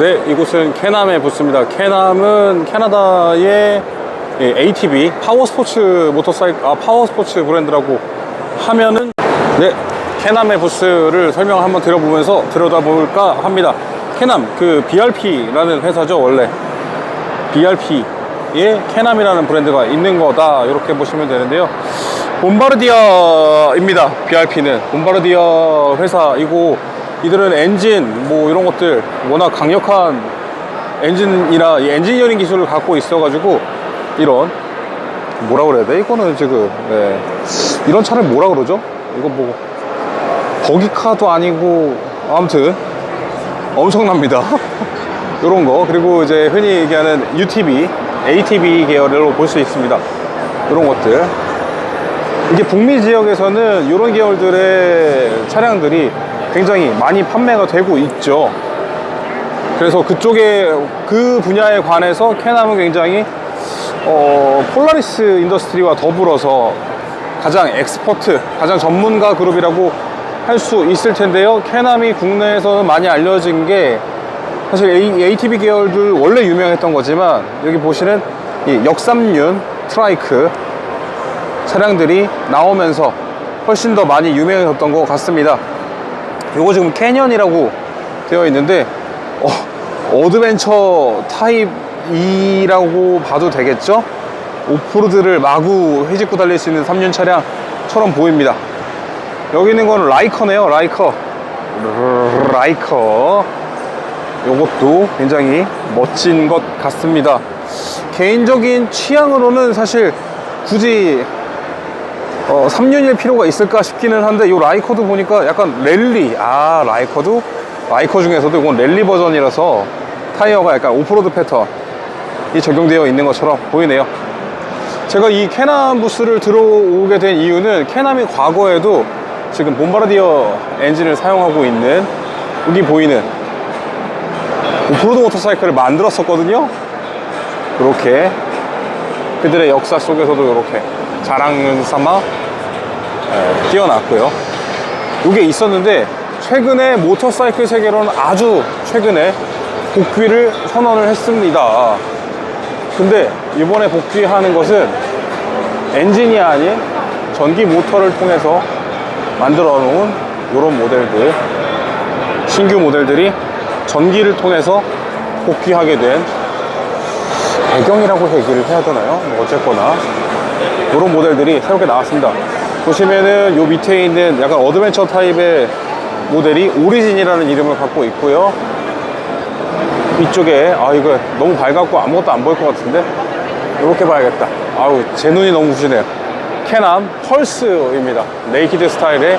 네, 이곳은 캐남의 부스입니다. 캐남은 캐나다의 예, ATV 파워 스포츠 모터사이클 아 파워 스포츠 브랜드라고 하면은 네, 캐남의 부스를 설명을 한번 드려보면서 들여다볼까 합니다. 캐남 그 BRP라는 회사죠 원래 BRP에 캐남이라는 브랜드가 있는 거다 이렇게 보시면 되는데요. 봄바르디아입니다. BRP는 봄바르디아 회사이고 이들은 엔진 뭐 이런 것들 워낙 강력한 엔진이나 이 엔지니어링 기술을 갖고 있어가지고 이런 뭐라 그래야 돼? 이거는 지금 네. 이런 차를 뭐라 그러죠? 이거 뭐 버기카도 아니고 아무튼 엄청납니다. 이런 거 그리고 이제 흔히 얘기하는 UTV, ATV 계열로 볼 수 있습니다. 이런 것들 이게 북미 지역에서는 이런 계열들의 차량들이 굉장히 많이 판매가 되고 있죠. 그래서 그쪽에 그 분야에 관해서 캐남은 굉장히 어, 폴라리스 인더스트리와 더불어서 가장 엑스퍼트, 가장 전문가 그룹이라고 할 수 있을 텐데요. 캐남이 국내에서는 많이 알려진 게 사실 ATV 계열들 원래 유명했던 거지만 여기 보시는 이 역삼륜 트라이크 차량들이 나오면서 훨씬 더 많이 유명해졌던 것 같습니다. 요거 지금 캐년이라고 되어 있는데 어, 어드벤처 타입이라고 봐도 되겠죠? 오프로드를 마구 회집고 달릴 수 있는 3륜 차량처럼 보입니다. 여기 있는 건 라이커네요, 라이커. 라이커. 요것도 굉장히 멋진 것 같습니다. 개인적인 취향으로는 사실 굳이 어, 3년일 필요가 있을까 싶기는 한데 이 라이커도 보니까 약간 랠리. 아 라이커도? 라이커 중에서도 이건 랠리 버전이라서 타이어가 약간 오프로드 패턴이 적용되어 있는 것처럼 보이네요. 제가 이 캐남 부스를 들어오게 된 이유는 캐남이 과거에도 지금 봄바르디어 엔진을 사용하고 있는 여기 보이는 오프로드 모터사이클을 만들었었거든요. 이렇게. 그들의 역사 속에서도 이렇게 자랑 삼아 예, 띄어놨고요. 이게 있었는데 최근에 모터사이클 세계로는 아주 최근에 복귀를 선언을 했습니다. 근데 이번에 복귀하는 것은 엔진이 아닌 전기 모터를 통해서 만들어 놓은 이런 모델들 신규 모델들이 전기를 통해서 복귀하게 된 배경이라고 얘기를 해야 되나요? 뭐 어쨌거나 이런 모델들이 새롭게 나왔습니다. 보시면은 요 밑에 있는 약간 어드벤처 타입의 모델이 오리진이라는 이름을 갖고 있고요. 이쪽에 아 이거 너무 밝았고 아무것도 안 보일 것 같은데 이렇게 봐야겠다. 아우 제 눈이 너무 부시네요. 캐남 펄스입니다. 네이키드 스타일의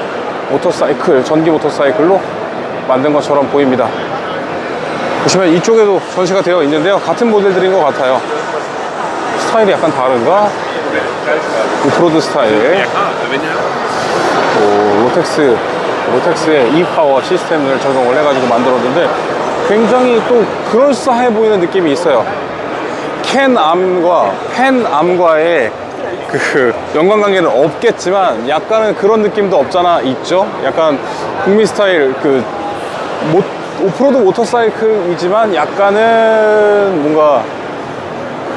모터사이클 전기 모터사이클로 만든 것처럼 보입니다. 보시면 이쪽에도 전시가 되어 있는데요. 같은 모델들인 것 같아요. 스타일이 약간 다른가? 오프로드 스타일. 오, 로텍스, 로텍스의 e-파워 시스템을 적용을 해가지고 만들었는데 굉장히 또 그럴싸해 보이는 느낌이 있어요. 캔암과 펜암과의 그 연관관계는 없겠지만 약간은 그런 느낌도 없잖아 있죠. 약간 북미 스타일 그 모, 오프로드 모터사이클이지만 약간은 뭔가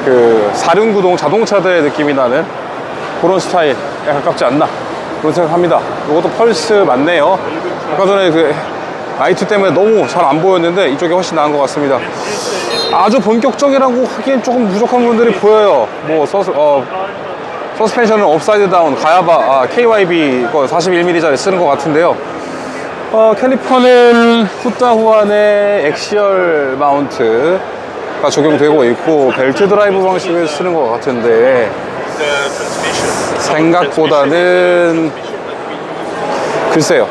그 사륜구동 자동차들의 느낌이 나는 그런 스타일에 가깝지 않나 그런 생각합니다. 이것도 펄스 맞네요. 아까 전에 그 라이트 때문에 너무 잘 안 보였는데 이쪽이 훨씬 나은 것 같습니다. 아주 본격적이라고 하기엔 조금 부족한 분들이 보여요. 뭐 서스 어 서스펜션은 업사이드 다운 가야바 아, KYB 거 41mm짜리 쓰는 것 같은데요. 어, 캘리퍼는 후따후안의 엑시얼 마운트 가 적용되고 있고 벨트 드라이브 방식을 쓰는 것 같은데 생각보다는 글쎄요.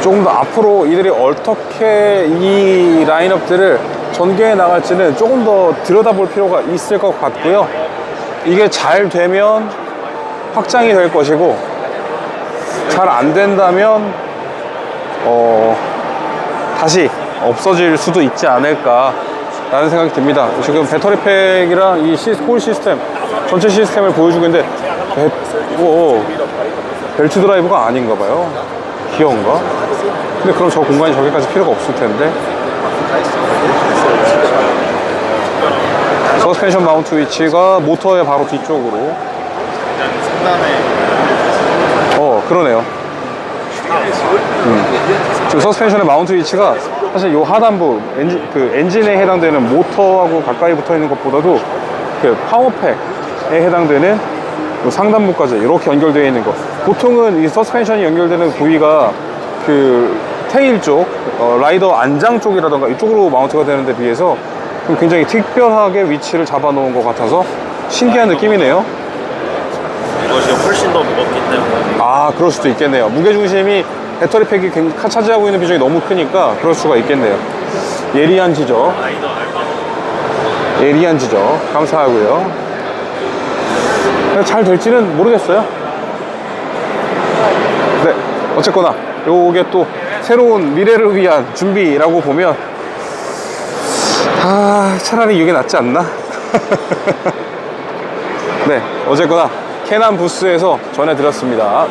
조금 더 앞으로 이들이 어떻게 이 라인업들을 전개해 나갈지는 조금 더 들여다볼 필요가 있을 것 같고요. 이게 잘 되면 확장이 될 것이고 잘 안 된다면 어 다시 없어질 수도 있지 않을까 라는 생각이 듭니다. 지금 배터리 팩이랑 이 시, 홀 시스템 전체 시스템을 보여주고 있는데 배, 오, 벨트 드라이브가 아닌가 봐요. 기어인가? 근데 그럼 저 공간이 저기까지 필요가 없을 텐데. 서스펜션 마운트 위치가 모터의 바로 뒤쪽으로. 어 그러네요. 음. 지금 서스펜션의 마운트 위치가 사실 요 하단부 엔진, 그 엔진에 해당되는 모터하고 가까이 붙어 있는 것보다도 그 파워팩에 해당되는 요 상단부까지 이렇게 연결되어 있는 것. 보통은 이 서스펜션이 연결되는 부위가 그 테일 쪽 어, 라이더 안장 쪽이라던가 이쪽으로 마운트가 되는데 비해서 좀 굉장히 특별하게 위치를 잡아 놓은 것 같아서 신기한 느낌이네요. 이것이 훨씬 더 무겁기 때문에. 아 그럴 수도 있겠네요. 무게중심이 배터리 팩이 굉- 차지하고 있는 비중이 너무 크니까 그럴 수가 있겠네요. 예리한 지적. 예리한 지적. 감사하고요. 잘 될지는 모르겠어요. 네 어쨌거나 요게 또 새로운 미래를 위한 준비라고 보면 아 차라리 이게 낫지 않나? 네 어쨌거나 캐난 부스에서 전해드렸습니다